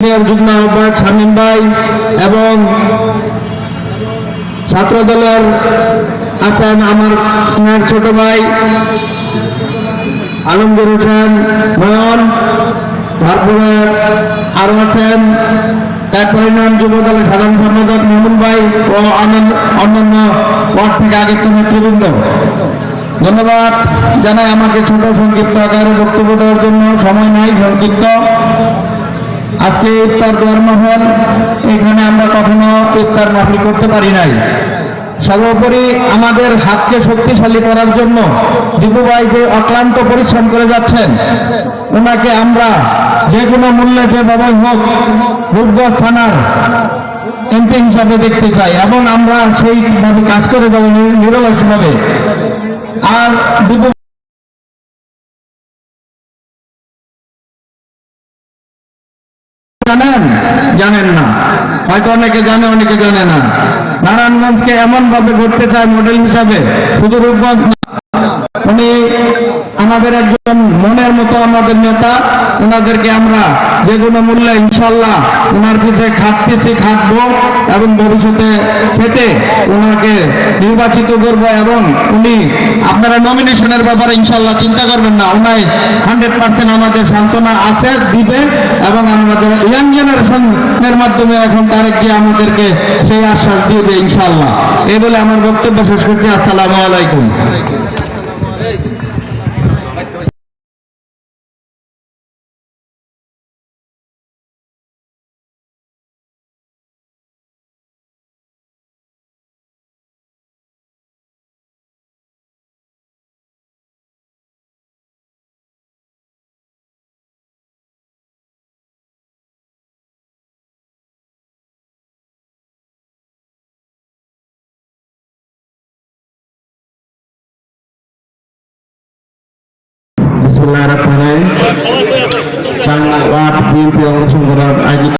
যুগ্ম শামীম ভাই এবং ছাত্র দলের আছেন আমার স্নেহের ছোট ভাই আলমগীর হোসেন নয়ন তারপরে আরও আছেন। ইউনিয়ন যুব দলের সাধারণ সম্পাদক মোহন ভাই ও অন্যান্য ওয়ার্ড থেকে আগত নেতৃবৃন্দ। ধন্যবাদ জানাই আমাকে ছোট সংক্ষিপ্ত আকারে বক্তব্য দেওয়ার জন্য। সময় নাই, সংক্ষিপ্ত। আজকে ইফতার দোয়ার মহল, এখানে আমরা কখনো ইফতার মাহফিল করতে পারি নাই। সর্বোপরি আমাদের হাতকে শক্তিশালী করার জন্য দীপু ভাই যে অক্লান্ত পরিশ্রম করে যাচ্ছেন, ওনাকে আমরা যে কোনো মূল্যে যেভাবে হোক, রূপগঞ্জ থানার এমপি হিসাবে দেখতে চাই এবং আমরা সেইভাবে কাজ করে যাব নিরলসভাবে। আর দীপু জানেন জানেন না। হয়তো অনেকে জানে অনেকে জানে না। নারায়ণগঞ্জকে এমন ভাবে ঘুরতে চায় মডেল হিসাবে। শুধু রূপগঞ্জ আমাদের একজন মনের মতো আমাদের নেতা, ওনাদেরকে আমরা যে কোনো মূল্যে ইনশাল্লাহ ওনার পিছে খাটতেছি, খাটবো এবং ভবিষ্যতে খেটে ওনাকে নির্বাচিত করব এবং উনি আপনারা নমিনেশনের ব্যাপারে ইনশাল্লাহ চিন্তা করবেন না। উনাই হান্ড্রেড পার্সেন্ট আমাদের সান্ত্বনা আছে, দিবে এবং আমাদের ইয়াং জেনারেশনের মাধ্যমে এখন তারেক গিয়ে আমাদেরকে সেই আশ্বাস দিবে ইনশাল্লাহ। এই বলে আমার বক্তব্য শেষ করছি। আসসালামু আলাইকুম। বিসমুল্লাহ রহমান চাঙ্গা ওয়ার্ড বিএনপি অংশগ্রহণ আয়োজিত